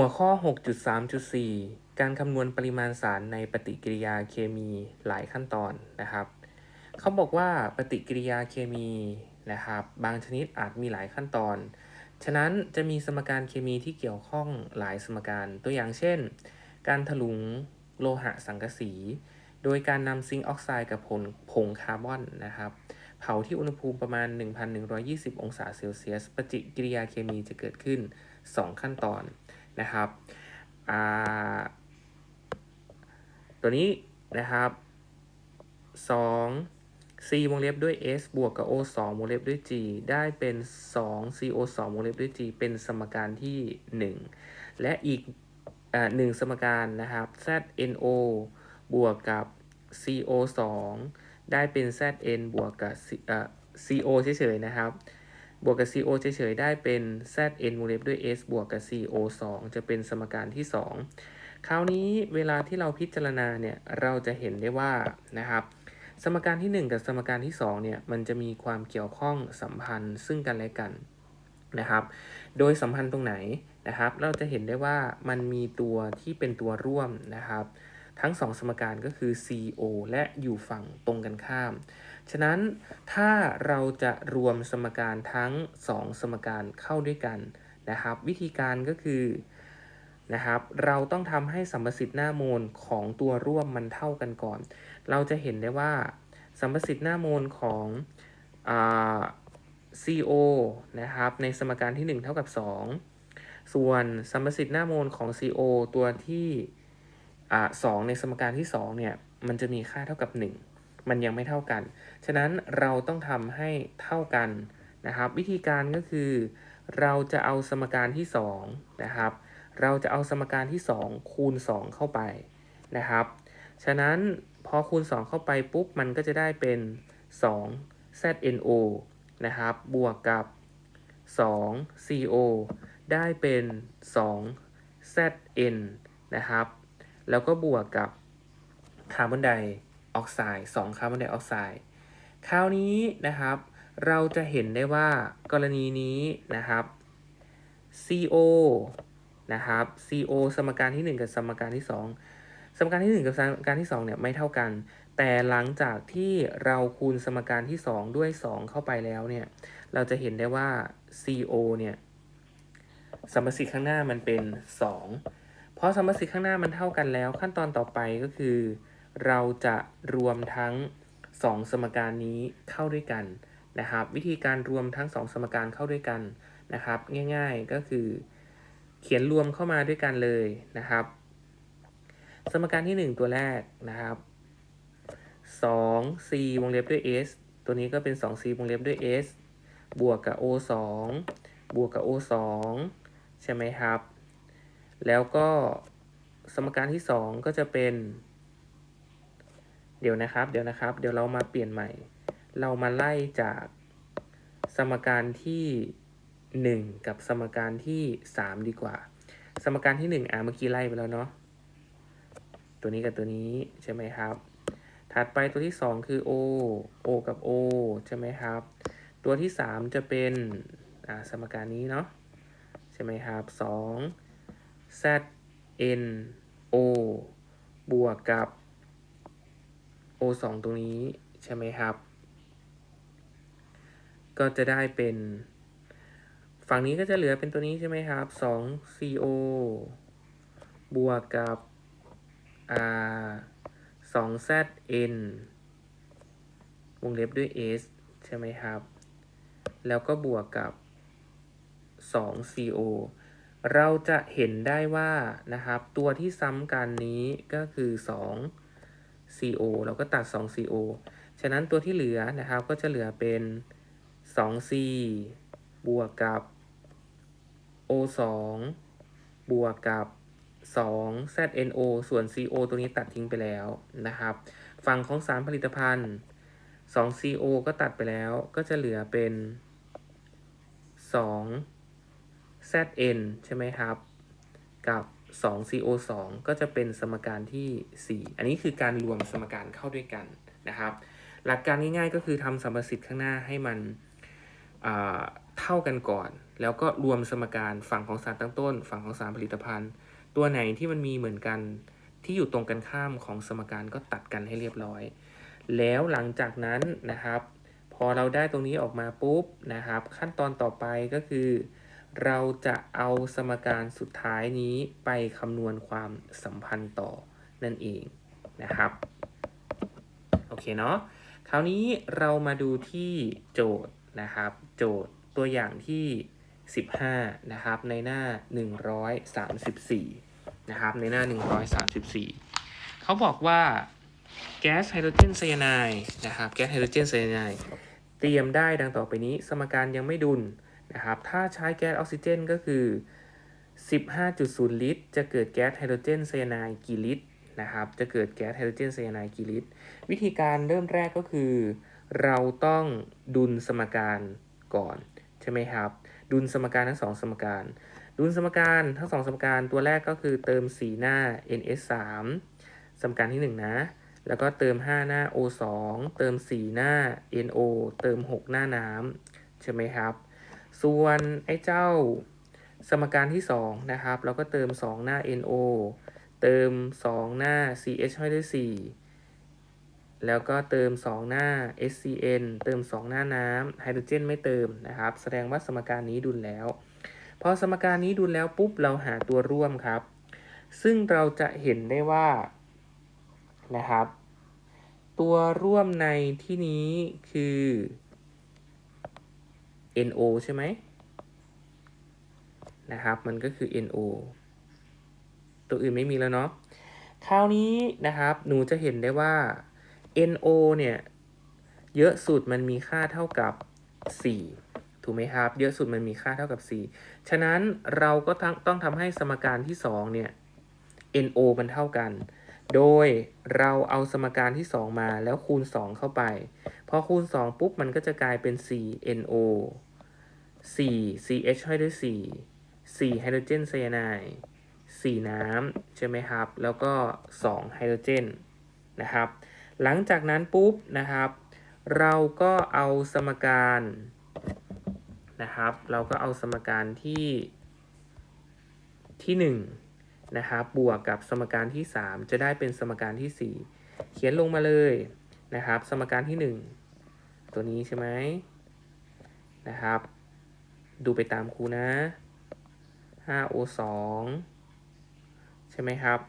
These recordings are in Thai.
หัวข้อ 6.3.4 การคำนวณปริมาณสารในปฏิกิริยาเคมีหลายขั้นตอนนะครับ เขาบอกว่าปฏิกิริยาเคมีนะครับ บางชนิดอาจมีหลายขั้นตอน ฉะนั้นจะมีสมการเคมีที่เกี่ยวข้องหลายสมการ ตัวอย่างเช่น การถลุงโลหะสังกะสี โดยการนำซิงค์ออกไซด์กับผงผงคาร์บอนนะครับ เผาที่อุณหภูมิประมาณ 1,120 องศาเซลเซียส ปฏิกิริยาเคมีจะเกิดขึ้น 2 ขั้นตอน นะครับตัวนี้นะครับ2 C วงเล็บด้วย S บวกกับ O 2วงเล็บด้วย G ได้เป็น 2 CO 2วงเล็บด้วย G เป็นสมการที่ 1 และอีกอ่าหนึ่งสมการนะครับ ZNO บวกกับ CO 2ได้เป็น ZN บวกกับ CO เฉยๆนะครับ บวกกับ CO เฉยๆได้เป็น ZN วงเล็บด้วย S บวกกับ CO 2 จะเป็นสมการที่ 2 คราวนี้เวลาที่เราพิจารณาเนี่ยเราจะเห็นได้ว่านะครับสมการที่ 1 กับสมการที่2เนี่ยมันจะมีความเกี่ยวข้องสัมพันธ์ซึ่งกันและกันนะครับ โดยสัมพันธ์ตรงไหนนะครับ เราจะเห็นได้ว่ามันมีตัวที่เป็นตัวร่วมนะครับ ทั้ง 2 สมการก็คือ CO และอยู่ฝั่งตรงกันข้าม ฉะนั้นถ้าเราจะรวมสมการทั้ง 2 สมการเข้าด้วยกันนะครับ วิธีการก็คือนะครับเราต้องทำให้สัมประสิทธิ์หน้าโมลของตัวร่วมมันเท่ากันก่อน เราจะเห็นได้ว่าสัมประสิทธิ์หน้าโมลของอ CO นะครับในสมการที่ 1 เท่ากับ 2 ส่วนสัมประสิทธิ์หน้าโมลของ CO ตัวที่อ่า2ในสมการที่2เนี่ยมันจะมีค่าเท่ากับ 1 มันยังไม่เท่ากัน ฉะนั้นเราต้องทำให้เท่ากันนะครับ วิธีการก็คือ เราจะเอาสมการที่2นะครับ เราจะเอาสมการที่ 2 คูณ 2 เข้าไปนะครับ ฉะนั้นพอคูณ 2 เข้าไปปุ๊บมันก็จะได้เป็น2 ZNO นะครับ บวกกับ 2 CO ได้เป็น2 ZN นะครับ แล้วก็บวกกับคาร์บอนได ออกไซด์2คาร์บอนไดออกไซด์คราวนี้นะครับ เราจะเห็นได้ว่ากรณีนี้นะครับ CO นะครับ CO สมการที่ 1 กับสมการที่ 2 สมการที่ 1 กับสมการที่ 2 เนี่ยไม่เท่ากัน แต่หลังจากที่เราคูณสมการที่ 2 ด้วย 2 เข้าไปแล้วเนี่ย เราจะเห็นได้ว่า CO เนี่ยสมประสิทธิ์ข้างหน้ามันเป็น 2 เพราะสมประสิทธิ์ข้างหน้ามันเท่ากันแล้ว ขั้นตอนต่อไปก็คือ เราจะรวมทั้ง 2 สมการนี้เข้าด้วยกันนะครับ วิธีการรวมทั้ง 2 สมการเข้าด้วยกันนะครับ ง่ายๆก็คือ เขียนรวมเข้ามาด้วยกันเลยนะครับ สมการที่ 1 ตัวแรกนะครับ 2c วงเล็บด้วย s ตัวนี้ก็เป็น 2c วงเล็บด้วย s บวกกับ o 2 บวกกับ o 2 ใช่ไหมครับ แล้วก็สมการที่ 2 ก็จะเป็น เดี๋ยวนะครับ เดี๋ยวนะครับ เดี๋ยวเรามาเปลี่ยนใหม่ เรามาไล่จากสมการที่ 1 กับสมการที่ 3 ดีกว่า สมการที่ 1 อะเมื่อกี้ไล่ไปแล้วเนาะ ตัวนี้กับตัวนี้ใช่ไหมครับ ถัดไปตัวที่ 2 คือ O O กับ O ใช่ไหมครับ ตัวที่ 3 จะเป็นอ่าสมการนี้เนาะใช่ไหมครับ 2 Z N O บวกกับ O 2 ตรงนี้ใช่ไหมครับ ก็จะได้เป็น ฝั่งนี้ก็จะเหลือเป็นตัวนี้ใช่ไหมครับ 2 CO บวกกับอ่า2 ZN วงเล็บด้วย S ใช่ไหมครับ แล้วก็บวกกับ 2 CO เราจะเห็นได้ว่านะครับ ตัวที่ซ้ำกันนี้ก็คือ 2 CO เราก็ตัด 2 CO ฉะนั้นตัวที่เหลือนะครับก็จะเหลือเป็น 2C บวกกับ O 2 บวกกับ 2 ZNO ส่วน CO ตัวนี้ตัดทิ้งไปแล้วนะครับ ฝั่งของสารผลิตภัณฑ์ 2 CO ก็ตัดไปแล้วก็จะเหลือเป็น 2 ZN ใช่ไหมครับ กับ 2 CO 2ก็จะเป็นสมการที่ 4 อันนี้คือการรวมสมการเข้าด้วยกันนะครับ หลักการง่ายๆก็คือทำสัมประสิทธิ์ข้างหน้าให้มันเท่ากันก่อน แล้วก็รวมสมการฝั่งของสารตั้งต้น ฝั่งของสารผลิตภัณฑ์ ตัวไหนที่มันมีเหมือนกันที่อยู่ตรงกันข้ามของสมการก็ตัดกันให้เรียบร้อย แล้วหลังจากนั้นนะครับ พอเราได้ตรงนี้ออกมาปุ๊บนะครับ ขั้นตอนต่อไปก็คือ เราจะเอาสมการสุดท้ายนี้ไปคำนวณความสัมพันธ์ต่อนั่นเองนะครับ โอเคเนาะคราวนี้เรามาดูที่โจทย์นะครับ โจทย์ตัวอย่างที่ 15 นะครับ ในหน้า 134 นะครับ ในหน้า 134 เขาบอกว่าแก๊สไฮโดรเจนไซยาไนด์นะครับ แก๊สไฮโดรเจนไซยาไนด์เตรียมได้ดังต่อไปนี้ สมการยังไม่ดุล นะครับ ถ้าใช้แก๊สออกซิเจนก็คือ 15.0 ลิตร จะเกิดแก๊สไฮโดรเจนไซยาไนด์กี่ลิตรนะครับ จะเกิดแก๊สไฮโดรเจนไซยาไนด์กี่ลิตร วิธีการเริ่มแรกก็คือ เราต้องดุลสมการก่อนใช่ไหมครับ ดุลสมการทั้งสองสมการ ดุลสมการทั้งสองสมการตัวแรกก็คือเติม 4 หน้า NS 3สมการที่ 1 นะ แล้วก็เติม 5 หน้า O 2เติม 4 หน้า NO เติม 6 หน้าน้ำใช่ไหมครับ ส่วนไอ้เจ้าสมการที่ 2 นะครับ เราก็เติม 2 หน้า NO เติม 2 หน้า CH ให้ด้วย4แล้วก็เติม 2 หน้า SCN เติม 2 หน้าน้ำไฮโดรเจนไม่เติมนะครับ แสดงว่าสมการนี้ดุลแล้ว พอสมการนี้ดุลแล้วปุ๊บเราหาตัวร่วมครับ ซึ่งเราจะเห็นได้ว่านะครับ ตัวร่วมในที่นี้คือ NO ใช่ไหมนะครับ มันก็คือ NO ตัวอื่นไม่มีแล้วเนาะ คราวนี้นะครับ หนูจะเห็นได้ว่า NO เนี่ย เยอะสุดมันมีค่าเท่ากับ 4 ถูกไหมครับ เยอะสุดมันมีค่าเท่ากับ 4 ฉะนั้นเราก็ต้องทำให้สมการที่ 2 เนี่ย NO มันเท่ากัน โดยเราเอาสมการที่ 2 มาแล้วคูณ 2 เข้าไป พอคูณ 2 ปุ๊บ มันก็จะกลายเป็น 4NO 4 CH ให้ด้วย 4 4ไฮโดรเจนไซยาไนด์4น้ำใช่ไหมครับ แล้วก็2ไฮโดรเจนนะครับ หลังจากนั้นปุ๊บนะครับ เราก็เอาสมการนะครับ เราก็เอาสมการที่ที่ 1 นะครับ บวกกับสมการที่ 3 จะได้เป็นสมการที่ 4 เขียนลงมาเลยนะครับ สมการที่ 1 ตัวนี้ใช่ไหมนะครับ ดูไปตามครูนะ 5O 2ใช่ไหมครับ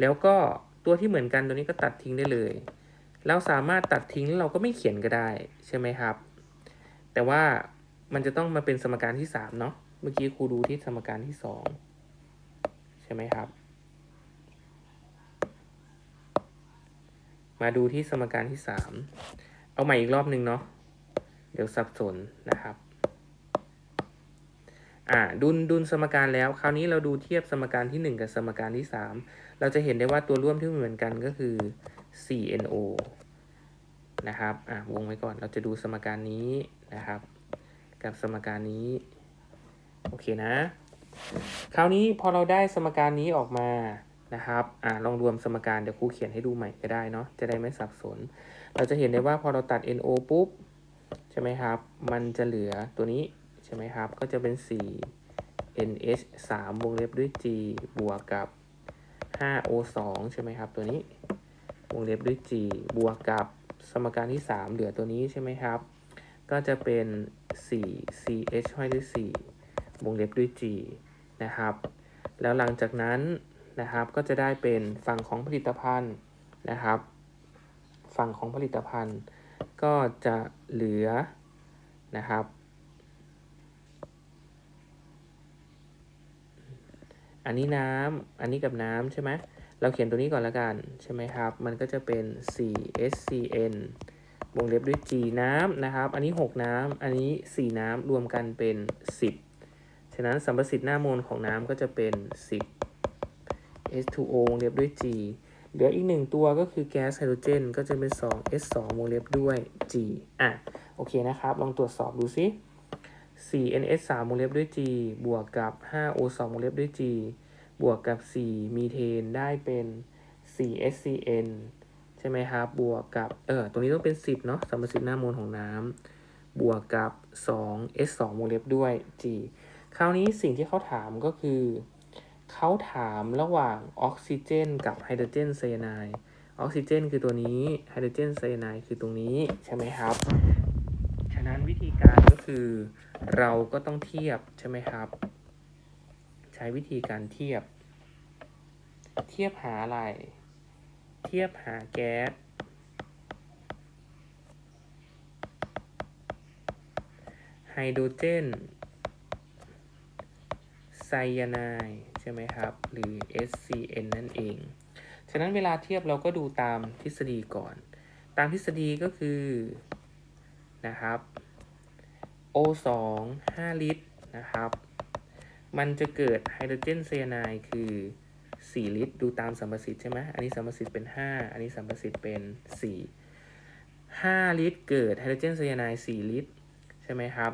แล้วก็ตัวที่เหมือนกันตัวนี้ก็ตัดทิ้งได้เลย เราสามารถตัดทิ้งเราก็ไม่เขียนก็ได้ใช่ไหมครับ แต่ว่ามันจะต้องมาเป็นสมการที่ 3 เนาะ เมื่อกี้ครูดูที่สมการที่ 2 ใช่ไหมครับ มาดูที่สมการที่ 3 เอาใหม่อีกรอบหนึ่งเนาะ เดี๋ยวสับสนนะครับ อ่า ดุลดุลสมการแล้ว คราวนี้เราดูเทียบสมการที่ 1 กับสมการที่ 3 เราจะเห็นได้ว่าตัวร่วมที่เหมือนกันก็คือ 4NO นะครับ อ่าวงไว้ก่อน เราจะดูสมการนี้นะครับ กับสมการนี้ โอเคนะ คราวนี้พอเราได้สมการนี้ออกมา นะครับอ่าลองรวมสมการเดี๋ยวครูเขียนให้ดูใหม่ก็ได้เนาะจะได้ไม่สับสน เราจะเห็นได้ว่าพอเราตัด NO ปุ๊บใช่ไหมครับ มันจะเหลือตัวนี้ใช่ไหมครับ ก็จะเป็น 4 NH 3วงเล็บด้วย G บวกกับ 5O 2ใช่ไหมครับ ตัวนี้วงเล็บด้วย G บวกกับสมการที่ 3 เหลือตัวนี้ใช่ไหมครับ ก็จะเป็น 4 CH ห้อยด้วย 4 วงเล็บด้วย G นะครับ แล้วหลังจากนั้น นะครับ ก็จะได้เป็นฝั่งของผลิตภัณฑ์นะครับ ฝั่งของผลิตภัณฑ์ ก็จะเหลือนะครับ อันนี้น้ำอันนี้กับน้ำใช่ไหมเราเขียนตัวนี้ก่อนล้วกันใช่ไหมครับ มันก็จะเป็น 4SCN วงเล็บด้วย G น้ำนะครับ อันนี้ 6 น้ำ อันนี้ 4 น้ำ รวมกันเป็น 10 ฉะนั้นสัมประสิทธิ์หน้าโมลของน้ำก็จะเป็น 10 H2O วงเล็บด้วย G เหลืออีกหนึ่งตัวก็คือแก๊สไฮโดรเจนก็จะเป็น 2 S2 วงเล็บด้วย G อะ โอเคนะครับ ลองตรวจสอบดูซิ 4NS3 วงเล็บด้วย G บวกกับ 5O2 วงเล็บด้วย G บวกกับ 4 มีเทนได้เป็น 4SCN ใช่ไหมครับ บวกกับ เออ ตรงนี้ต้องเป็น 10 เนาะสัมประสิทธิ์หน้ามวลของน้ำ บวกกับ 2 S2 วงเล็บด้วย G คราวนี้สิ่งที่เขาถามก็คือ เขาถามระหว่างออกซิเจน กับไฮโดรเจนไซยาไนด์ออกซิเจน คือตัวนี้ไฮโดรเจนไซยาไนด์คือตรงนี้ใช่ไหมครับ ฉะนั้นวิธีการก็คือเราก็ต้องเทียบใช่ไหมครับ ใช้วิธีการเทียบ เทียบหาอะไร เทียบหาแก๊สไฮโดรเจนไซยาไนด์ ใช่ไหมครับ หรือ SCN นั่นเอง ฉะนั้นเวลาเทียบเราก็ดูตามทฤษฎีก่อน ตามทฤษฎีก็คือนะครับ O2 5 ลิตรนะครับ มันจะเกิดไฮโดรเจนไซยาไนด์คือ 4 ลิตร ดูตามสัมประสิทธิ์ใช่ไหมอันนี้สัมประสิทธิ์เป็น 5 อันนี้สัมประสิทธิ์เป็น 4 5 ลิตร เกิดไฮโดรเจนไซยาไนด์4ลิตร ใช่ไหมครับ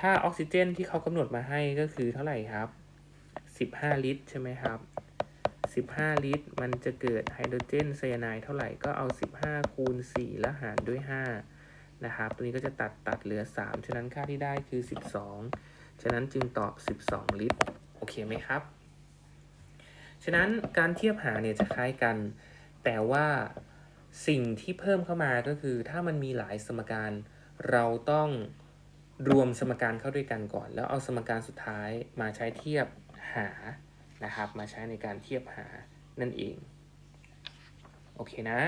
ถ้าออกซิเจนที่เขากำหนดมาให้ก็คือเท่าไหร่ครับ 15 ลิตร ใช่ไหมครับ 15 ลิตร มันจะเกิดไฮโดรเจนไซยาไนด์เท่าไหร่ก็เอา 15 คูณ 4 แล้วหารด้วย 5 นะครับ ตัวนี้ก็จะตัดตัดเหลือ 3 ฉะนั้นค่าที่ได้คือ 12 ฉะนั้นจึงตอบ 12 ลิตร โอเคไหมครับ ฉะนั้นการเทียบหาเนี่ยจะคล้ายกัน แต่ว่าสิ่งที่เพิ่มเข้ามาก็คือถ้ามันมีหลายสมการเราต้องรวมสมการเข้าด้วยกันก่อน แล้วเอาสมการสุดท้ายมาใช้เทียบ หานะครับ มาใช้ในการเทียบหานั่นเอง โอเคนะ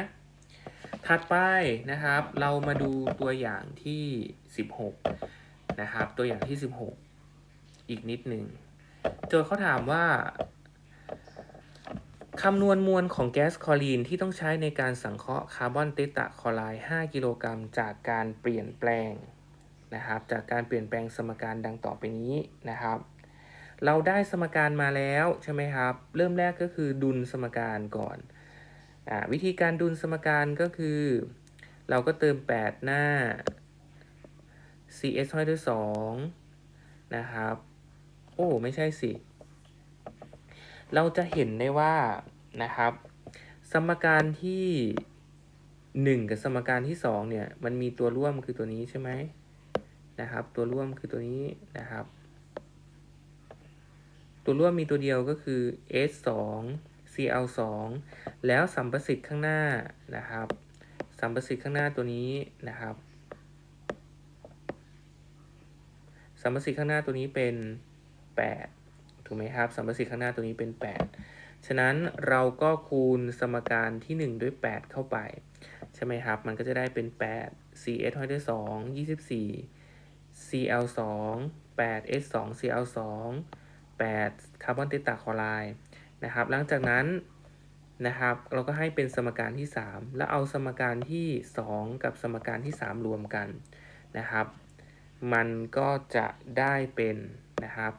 ถัดไปนะครับ เรามาดูตัวอย่างที่ 16 นะครับ ตัวอย่างที่ 16 อีกนิดหนึ่งโจทย์เขาถามว่าคำนวณมวลของแก๊สคลอรีนที่ต้องใช้ในการสังเคราะห์คาร์บอนเตตะคลอไรด์5กิโลกรัมจากการเปลี่ยนแปลงนะครับ จากการเปลี่ยนแปลงสมการดังต่อไปนี้นะครับ เราได้สมการมาแล้วใช่ไหมครับ เริ่มแรกก็คือดุลสมการก่อนอวิธีการดุลสมการก็คือ เราก็เติม 8 หน้า cs ห้อยด้วย2นะครับ โอ้ไม่ใช่สิ เราจะเห็นได้ว่านะครับ สมการที่ 1 กับสมการที่ 2 เนี่ย มันมีตัวร่วมคือตัวนี้ใช่ไหมนะครับ ตัวร่วมคือตัวนี้นะครับ ตัวร่วมมีตัวเดียวก็คือ S 2 Cl 2แล้วสัมประสิทธิ์ข้างหน้านะครับ สัมประสิทธิ์ข้างหน้าตัวนี้นะครับ สัมประสิทธิ์ข้างหน้าตัวนี้เป็น 8 ถูกไหมครับ สัมประสิทธิ์ข้างหน้าตัวนี้เป็น 8 ฉะนั้นเราก็คูณสมการที่ 1 ด้วย 8 เข้าไป ใช่ไหมครับ มันก็จะได้เป็น 8 cs ห้อยด้วย2 24 cl 2 8 s 2 cl 2 8 คาร์บอนเตตาคลอไรด์นะครับ หลังจากนั้นนะครับ เราก็ให้เป็นสมการที่ 3 แล้วเอาสมการที่ 2 กับสมการที่ 3 รวมกันนะครับ มันก็จะได้เป็นนะครับ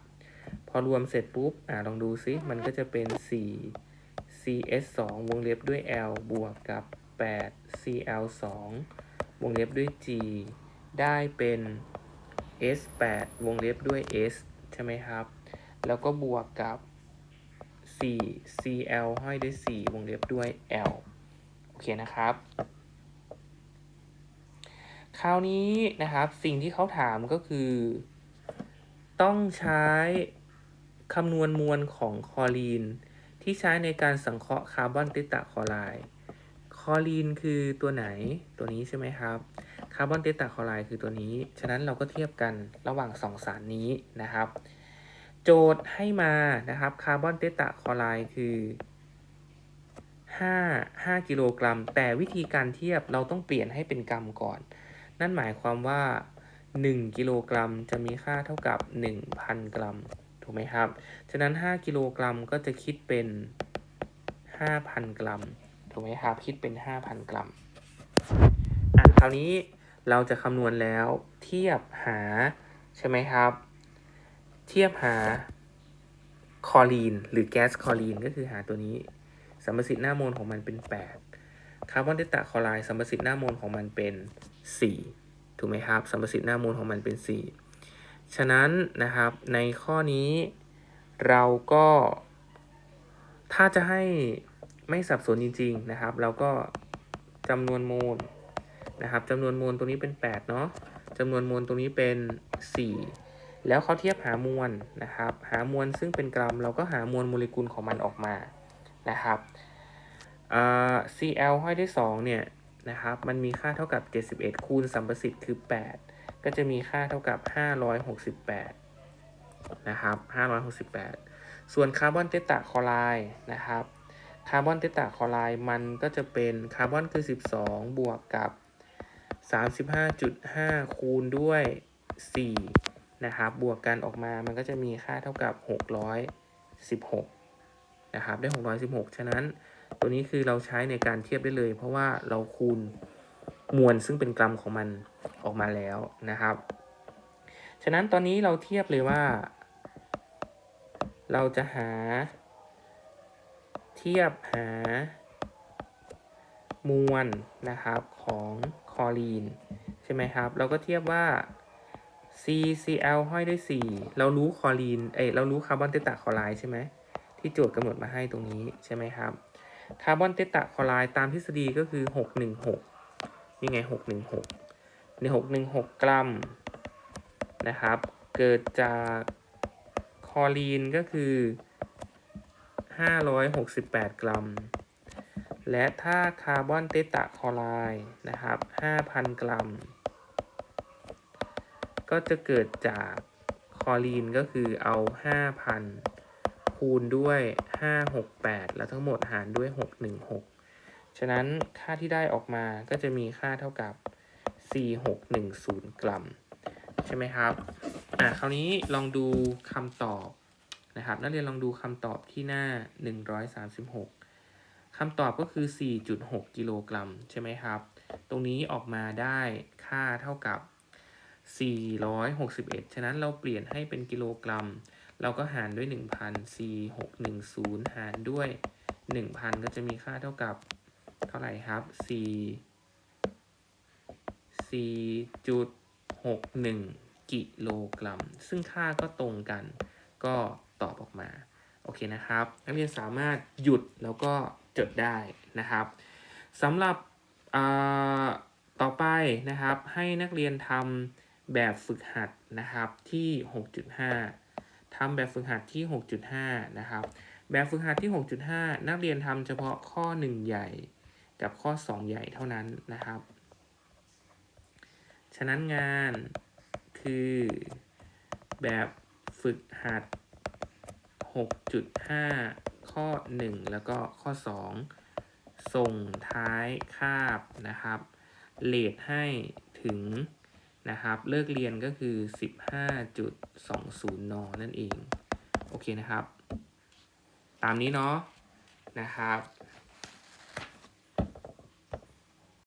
พอรวมเสร็จปุ๊บ อ่าลองดูซิ มันก็จะเป็น 4 cs 2วงเล็บด้วย l บวกกับ 8 cl 2วงเล็บด้วย g ได้เป็น s 8วงเล็บด้วย s ใช่ไหมครับ แล้วก็บวกกับ 4 cl ห้อยด้วย 4 วงเล็บด้วย l โอเคนะครับ คราวนี้นะครับสิ่งที่เขาถามก็คือ ต้องใช้คำนวณมวลของคอรีน ที่ใช้ในการสังเคราะห์คาร์บอนเตตาคลอไรด์คอรีนคือตัวไหนตัวนี้ใช่ไหมครับคาร์บอนเตตาคลอไรด์คือตัวนี้ ฉะนั้นเราก็เทียบกันระหว่างสองสารนี้นะครับ โจทย์ให้มานะครับคาร์บอนเตตาคอไรด์คือ5 5กิโลกรัม แต่วิธีการเทียบเราต้องเปลี่ยนให้เป็นกรัมก่อน นั่นหมายความว่า 1 กิโลกรัมจะมีค่าเท่ากับ 1,000 กรัม ถูกไหมครับ ฉะนั้น 5 กิโลกรัมก็จะคิดเป็น 5,000 กรัม ถูกไหมครับ คิดเป็น 5,000 กรัมอะคราวนี้เราจะคำนวณแล้วเทียบหา ใช่ไหมครับ เทียบหาคอรีน หรือแก๊สคอรีน ก็คือหาตัวนี้สัมประสิทธิ์หน้าโมลของมันเป็น 8 คาร์บอนเตตาคอไรด์สัมประสิทธิ์หน้าโมลของมันเป็น 4 ถูกไหมครับ สัมประสิทธิ์หน้าโมลของมันเป็น 4 ฉะนั้นนะครับในข้อนี้เราก็ถ้าจะให้ไม่สับสนจริง ๆนะครับ เราก็จำนวนโมลนะครับจำนวนโมลตัวนี้เป็น 8 เนาะจำนวนโมลตัวนี้เป็น 4 แล้วเขาเทียบหามวลนะครับ หามวลซึ่งเป็นกรัม เราก็หามวลโมเลกุลของมันออกมานะครับอ่า Cl ห้อยด้วย2เนี่ยนะครับ มันมีค่าเท่ากับ 71 คูณสัมประสิทธิ์คือ 8 ก็จะมีค่าเท่ากับ 568 นะครับ 568 ส่วนคาร์บอนเตตาคอไรด์นะครับ คาร์บอนเตตาคอไรด์มันก็จะเป็นคาร์บอนคือ 12 บวกกับ 35.5 คูณด้วย 4 นะครับ บวกกันออกมามันก็จะมีค่าเท่ากับ 616 นะครับ ได้ 616 ฉะนั้นตัวนี้คือเราใช้ในการเทียบได้เลย เพราะว่าเราคูณมวลซึ่งเป็นกรัมของมันออกมาแล้วนะครับ ฉะนั้นตอนนี้เราเทียบเลยว่า เราจะหา เทียบหามวลนะครับของคอรีน ใช่ไหมครับ เราก็เทียบว่า CCl ห้อยด้วย 4 เรารู้คอรีน เอ้ย เรารู้คาร์บอนเตตาคอไรด์ใช่ไหม ที่โจทย์กำหนดมาให้ตรงนี้ใช่ไหมครับ คาร์บอนเตตาคอไรด์ตามทฤษฎีก็คือ 616นี่ไง 616 ใน 616 กรัมนะครับ เกิดจากคอรีนก็คือ 568 กรัม และถ้าคาร์บอนเตตาคอไรด์นะครับ 5,000 กรัม ก็จะเกิดจากคอรีนก็คือเอา 5,000 คูณด้วย 568 แล้วทั้งหมดหารด้วย 616 ฉะนั้นค่าที่ได้ออกมาก็จะมีค่าเท่ากับ 4610 กรัม ใช่ไหมครับ อะคราวนี้ลองดูคำตอบนะครับนักเรียนลองดูคำตอบที่หน้า 136 คำตอบก็คือ 4.6 กิโลกรัม ใช่ไหมครับ ตรงนี้ออกมาได้ค่าเท่ากับ 461 ฉะนั้นเราเปลี่ยนให้เป็นกิโลกรัม เราก็หารด้วย 1,000 4610 หารด้วย 1,000 ก็จะมีค่าเท่ากับเท่าไหร่ครับ4 4.61 กิโลกรัม ซึ่งค่าก็ตรงกัน ก็ตอบออกมา โอเคนะครับ นักเรียนสามารถหยุดแล้วก็จดได้นะครับสำหรับอ่าต่อไปนะครับให้นักเรียนทำ แบบฝึกหัดนะครับที่ 6.5ทำแบบฝึกหัดที่ 6.5 นะครับ แบบฝึกหัดที่ 6.5 นักเรียนทำเฉพาะข้อ 1 ใหญ่กับข้อ 2 ใหญ่เท่านั้นนะครับ ฉะนั้นงานคือแบบฝึกหัด 6.5 ข้อ 1 แล้วก็ข้อ 2 ส่งท้ายคาบนะครับเลทให้ถึง นะครับ เลิกเรียนก็คือ 15.20 น นั่นเอง โอเคนะครับ ตามนี้เนาะนะครับ